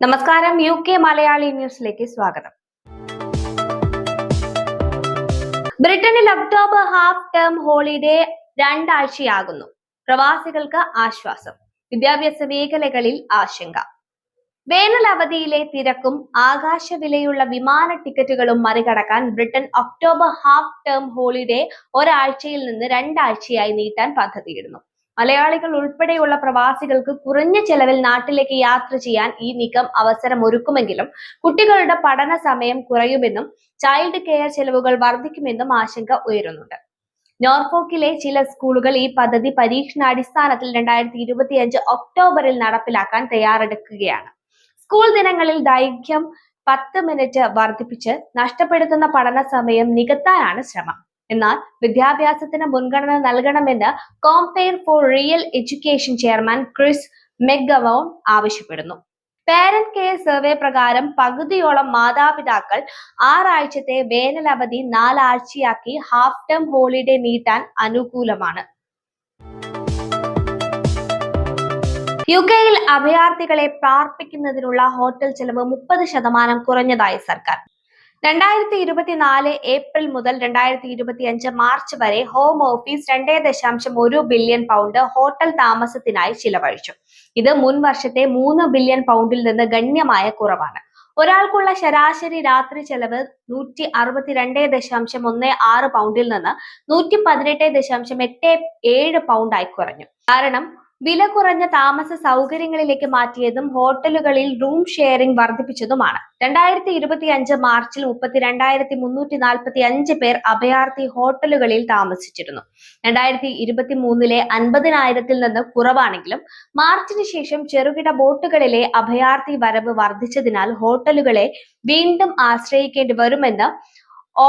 നമസ്കാരം U K Malayali ന്യൂസിലേക്ക് സ്വാഗതം. ബ്രിട്ടനിൽ ഒക്ടോബർ ഹാഫ് ടേം ഹോളിഡേ രണ്ടാഴ്ചയാകുന്നു. പ്രവാസികൾക്ക് ആശ്വാസം വിദ്യാഭ്യാസ മേഖലകളിൽ ആശങ്ക. വേനൽ അവധിയിലെ തിരക്കും ആകാശ വിലയുള്ള വിമാന ടിക്കറ്റുകളും മറികടക്കാൻ Britain October half term holiday ഒരാഴ്ചയിൽ നിന്ന് രണ്ടാഴ്ചയായി നീട്ടാൻ പദ്ധതിയിടുന്നു. മലയാളികൾ ഉൾപ്പെടെയുള്ള പ്രവാസികൾക്ക് കുറഞ്ഞ ചെലവിൽ നാട്ടിലേക്ക് യാത്ര ചെയ്യാൻ ഈ നീക്കം അവസരം ഒരുക്കുമെങ്കിലും കുട്ടികളുടെ പഠന സമയം കുറയുമെന്നും ചൈൽഡ് കെയർ ചെലവുകൾ വർദ്ധിക്കുമെന്നും ആശങ്ക ഉയരുന്നുണ്ട്. നോർഫോക്കിലെ ചില സ്കൂളുകൾ ഈ പദ്ധതി പരീക്ഷണാടിസ്ഥാനത്തിൽ രണ്ടായിരത്തി ഇരുപത്തിയഞ്ച് ഒക്ടോബറിൽ നടപ്പിലാക്കാൻ തയ്യാറെടുക്കുകയാണ്. സ്കൂൾ ദിനങ്ങളിൽ ദൈർഘ്യം പത്ത് മിനിറ്റ് വർദ്ധിപ്പിച്ച് നഷ്ടപ്പെടുത്തുന്ന പഠന സമയം നികത്താനാണ് ശ്രമം. എന്നാൽ വിദ്യാഭ്യാസത്തിന് മുൻഗണന നൽകണമെന്ന് campaign for real education chairman Chris മെഗവോൺ ആവശ്യപ്പെടുന്നു. പാരന്റ് കെയർ സർവേ പ്രകാരം പകുതിയോളം മാതാപിതാക്കൾ ആറാഴ്ചത്തെ വേനൽ അവധി നാലാഴ്ചയാക്കി ഹാഫ് ടേം ഹോളിഡേ നീട്ടാൻ അനുകൂലമാണ്. യു കെയിൽ അഭയാർത്ഥികളെ പാർപ്പിക്കുന്നതിനുള്ള ഹോട്ടൽ ചെലവ് മുപ്പത് ശതമാനം കുറഞ്ഞതായി സർക്കാർ. രണ്ടായിരത്തി ഇരുപത്തിനാല് ഏപ്രിൽ മുതൽ രണ്ടായിരത്തി ഇരുപത്തി അഞ്ച് മാർച്ച് വരെ ഹോം ഓഫീസ് രണ്ടേ ദശാംശം ഒരു ബില്യൺ പൗണ്ട് ഹോട്ടൽ താമസത്തിനായി ചിലവഴിച്ചു. ഇത് മുൻ വർഷത്തെ മൂന്ന് ബില്യൺ പൗണ്ടിൽ നിന്ന് ഗണ്യമായ കുറവാണ്. ഒരാൾക്കുള്ള ശരാശരി രാത്രി ചെലവ് നൂറ്റി അറുപത്തിരണ്ട് ദശാംശം ഒന്ന് ആറ് പൗണ്ടിൽ നിന്ന് നൂറ്റി പതിനെട്ട് ദശാംശം എട്ട് ഏഴ് പൗണ്ടായി കുറഞ്ഞു. കാരണം വില കുറഞ്ഞ താമസ സൗകര്യങ്ങളിലേക്ക് മാറ്റിയതും ഹോട്ടലുകളിൽ റൂം ഷെയറിംഗ് വർദ്ധിപ്പിച്ചതുമാണ്. രണ്ടായിരത്തി ഇരുപത്തി അഞ്ച് മാർച്ചിൽ മുപ്പത്തിരണ്ടായിരത്തി മുന്നൂറ്റി നാൽപ്പത്തി അഞ്ച് പേർ അഭയാർത്ഥി ഹോട്ടലുകളിൽ താമസിച്ചിരുന്നു. രണ്ടായിരത്തി ഇരുപത്തി മൂന്നിലെ അൻപതിനായിരത്തിൽ നിന്ന് കുറവാണെങ്കിലും മാർച്ചിന് ശേഷം ചെറുകിട ബോട്ടുകളിലെ അഭയാർത്ഥി വരവ് വർദ്ധിച്ചതിനാൽ ഹോട്ടലുകളെ വീണ്ടും ആശ്രയിക്കേണ്ടി വരുമെന്ന്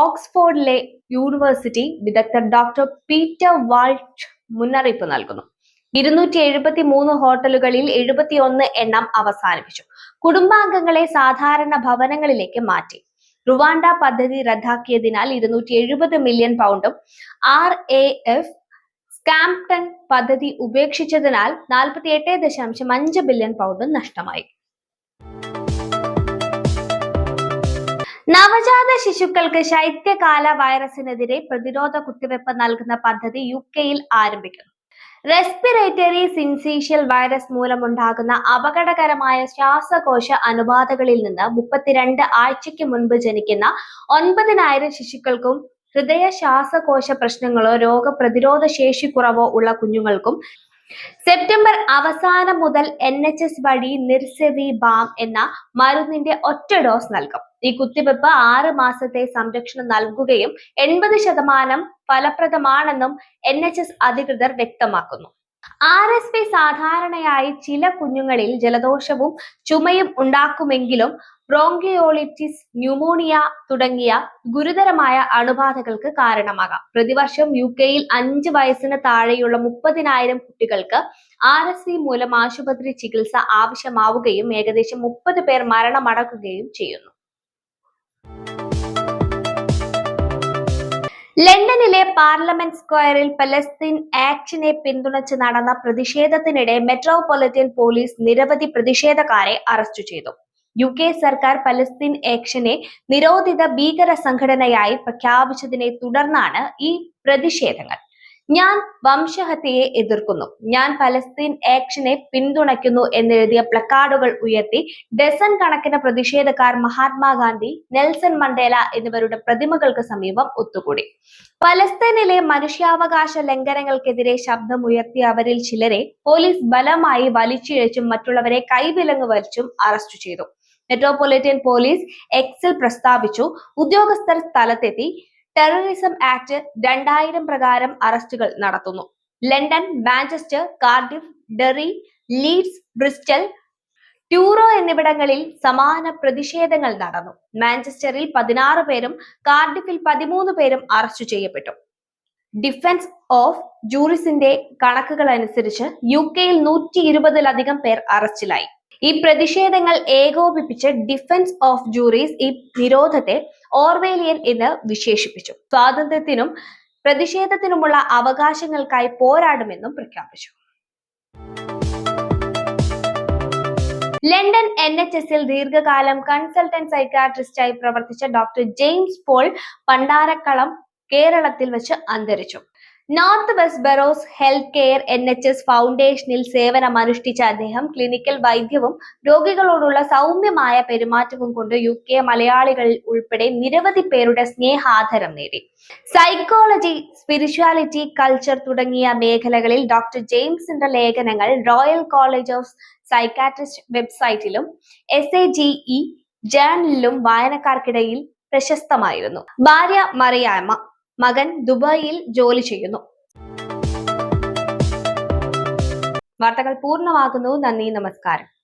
ഓക്സ്ഫോർഡിലെ യൂണിവേഴ്സിറ്റി വിദഗ്ധർ ഡോക്ടർ പീറ്റർ വാൾട്ട് മുന്നറിയിപ്പ് നൽകുന്നു. ഇരുന്നൂറ്റി എഴുപത്തി മൂന്ന് ഹോട്ടലുകളിൽ എഴുപത്തിയൊന്ന് എണ്ണം അവസാനിപ്പിച്ചു. കുടുംബാംഗങ്ങളെ സാധാരണ ഭവനങ്ങളിലേക്ക് മാറ്റി. റുവാണ്ട പദ്ധതി റദ്ദാക്കിയതിനാൽ ഇരുന്നൂറ്റി എഴുപത് മില്യൺ പൗണ്ടും ആർ എ എഫ് സ്കാംപ്ടൺ പദ്ധതി ഉപേക്ഷിച്ചതിനാൽ നാൽപ്പത്തി എട്ട് ദശാംശം അഞ്ച് ബില്യൺ പൗണ്ടും നഷ്ടമായി. നവജാത ശിശുക്കൾക്ക് ശൈത്യകാല വൈറസിനെതിരെ പ്രതിരോധ കുത്തിവയ്പ് നൽകുന്ന പദ്ധതി യു കെയിൽ ആരംഭിക്കുന്നു. റെസ്പിറേറ്ററി സിൻസീഷ്യൽ വൈറസ് മൂലമുണ്ടാകുന്ന അപകടകരമായ ശ്വാസകോശ അണുബാധകളിൽ നിന്ന് മുപ്പത്തിരണ്ട് ആഴ്ചയ്ക്ക് മുൻപ് ജനിക്കുന്ന ഒൻപതിനായിരം ശിശുക്കൾക്കും ഹൃദയ ശ്വാസകോശ പ്രശ്നങ്ങളോ രോഗപ്രതിരോധ ശേഷി കുറവോ ഉള്ള കുഞ്ഞുങ്ങൾക്കും സെപ്റ്റംബർ അവസാനം മുതൽ എൻ എച്ച് എസ് വഴി നിർസെവി ബാം എന്ന മരുന്നിന്റെ ഒറ്റ ഡോസ് നൽകും. ഈ കുത്തിവെപ്പ് ആറ് മാസത്തെ സംരക്ഷണം നൽകുകയും എൺപത് ശതമാനം ഫലപ്രദമാണെന്നും എൻ എച്ച് എസ് അധികൃതർ വ്യക്തമാക്കുന്നു. ആർ എസ് പി സാധാരണയായി ചില കുഞ്ഞുങ്ങളിൽ ജലദോഷവും ചുമയും ഉണ്ടാക്കുമെങ്കിലും ബ്രോങ്കിയോളിറ്റിസ് ന്യൂമോണിയ തുടങ്ങിയ ഗുരുതരമായ അണുബാധകൾക്ക് കാരണമാകാം. പ്രതിവർഷം യു കെയിൽ അഞ്ച് വയസ്സിന് താഴെയുള്ള മുപ്പതിനായിരം കുട്ടികൾക്ക് ആർ എസ് വി മൂലം ആശുപത്രി ചികിത്സ ആവശ്യമാവുകയും ഏകദേശം മുപ്പത് പേർ മരണമടക്കുകയും ചെയ്യുന്നു. ലണ്ടനിലെ പാർലമെന്റ് സ്ക്വയറിൽ പലസ്തീൻ ആക്ഷനെ പിന്തുണച്ച് നടന്ന പ്രതിഷേധത്തിനിടെ മെട്രോപൊളിറ്റൻ പോലീസ് നിരവധി പ്രതിഷേധക്കാരെ അറസ്റ്റ് ചെയ്തു. യു കെ സർക്കാർ പലസ്തീൻ ആക്ഷനെ നിരോധിത ഭീകര സംഘടനയായി പ്രഖ്യാപിച്ചതിനെ തുടർന്നാണ് ഈ പ്രതിഷേധങ്ങൾ. ഞാൻ വംശഹത്യയെ എതിർക്കുന്നു. ഞാൻ പലസ്തീൻ ആക്ഷനെ പിന്തുണയ്ക്കുന്നു എന്നെഴുതിയ പ്ലക്കാർഡുകൾ ഉയർത്തി ഡസൺ കണക്കിന് പ്രതിഷേധക്കാർ മഹാത്മാഗാന്ധി നെൽസൺ മണ്ടേല എന്നിവരുടെ പ്രതിമകൾക്ക് സമീപം ഒത്തുകൂടി. പലസ്തീനിലെ മനുഷ്യാവകാശ ലംഘനങ്ങൾക്കെതിരെ ശബ്ദമുയർത്തിയ അവരിൽ ചിലരെ പോലീസ് ബലമായി വലിച്ചിഴച്ചും മറ്റുള്ളവരെ കൈവിലങ്ങ് വലിച്ചും അറസ്റ്റ് ചെയ്തു. മെട്രോപൊളിറ്റൻ പോലീസ് എക്സിൽ പ്രസ്താവിച്ചു ഉദ്യോഗസ്ഥർ സ്ഥലത്തെത്തി ടെററിസം ആക്ട് രണ്ടായിരം പ്രകാരം അറസ്റ്റുകൾ നടത്തുന്നു. London Manchester Cardiff Derry Leeds Bristol Truro എന്നിവിടങ്ങളിൽ സമാന പ്രതിഷേധങ്ങൾ നടന്നു. മാഞ്ചസ്റ്ററിൽ പതിനാറ് പേരും കാർഡിഫിൽ പതിമൂന്ന് പേരും അറസ്റ്റ് ചെയ്യപ്പെട്ടു. ഡിഫൻസ് ഓഫ് ജൂറിസിന്റെ കണക്കുകൾ അനുസരിച്ച് യു കെയിൽ നൂറ്റി ഇരുപതിലധികം പേർ അറസ്റ്റിലായി. ഈ പ്രതിഷേധങ്ങൾ ഏകോപിപ്പിച്ച് ഡിഫൻസ് ഓഫ് ജൂറീസ് ഈ നിരോധത്തെ ഓർവേലിയൻ എന്ന് വിശേഷിപ്പിച്ചു. സ്വാതന്ത്ര്യത്തിനും പ്രതിഷേധത്തിനുമുള്ള അവകാശങ്ങൾക്കായി പോരാടുമെന്നും പ്രഖ്യാപിച്ചു. ലണ്ടൻ എൻ എച്ച് എസിൽ ദീർഘകാലം കൺസൾട്ടന്റ് സൈക്കാട്രിസ്റ്റായി പ്രവർത്തിച്ച ഡോക്ടർ ജെയിംസ് പോൾ പണ്ടാരക്കളം കേരളത്തിൽ വെച്ച് അന്തരിച്ചു. North west boroughs health care N H S ഫൗണ്ടേഷനിൽ സേവനമനുഷ്ഠിച്ച അദ്ദേഹം ക്ലിനിക്കൽ വൈദ്യവും രോഗികളോടുള്ള സൗമ്യമായ പെരുമാറ്റവും കൊണ്ട് യു കെ മലയാളികളിൽ ഉൾപ്പെടെ നിരവധി പേരുടെ സ്നേഹാദരം നേടി. സൈക്കോളജി സ്പിരിച്വാലിറ്റി കൾച്ചർ തുടങ്ങിയ മേഖലകളിൽ ഡോക്ടർ ജെയിംസിന്റെ ലേഖനങ്ങൾ റോയൽ കോളേജ് ഓഫ് സൈക്കാട്രിസ്റ്റ് വെബ്സൈറ്റിലും എസ് എ ജി ഇ ജേണലിലും വായനക്കാർക്കിടയിൽ പ്രശസ്തമായിരുന്നു. ഭാര്യ മറിയാമ്മ മകൻ ദുബായിൽ ജോലി ചെയ്യുന്നു. വാർത്തകൾ പൂർണമാകുന്നു. നന്ദി നമസ്കാരം.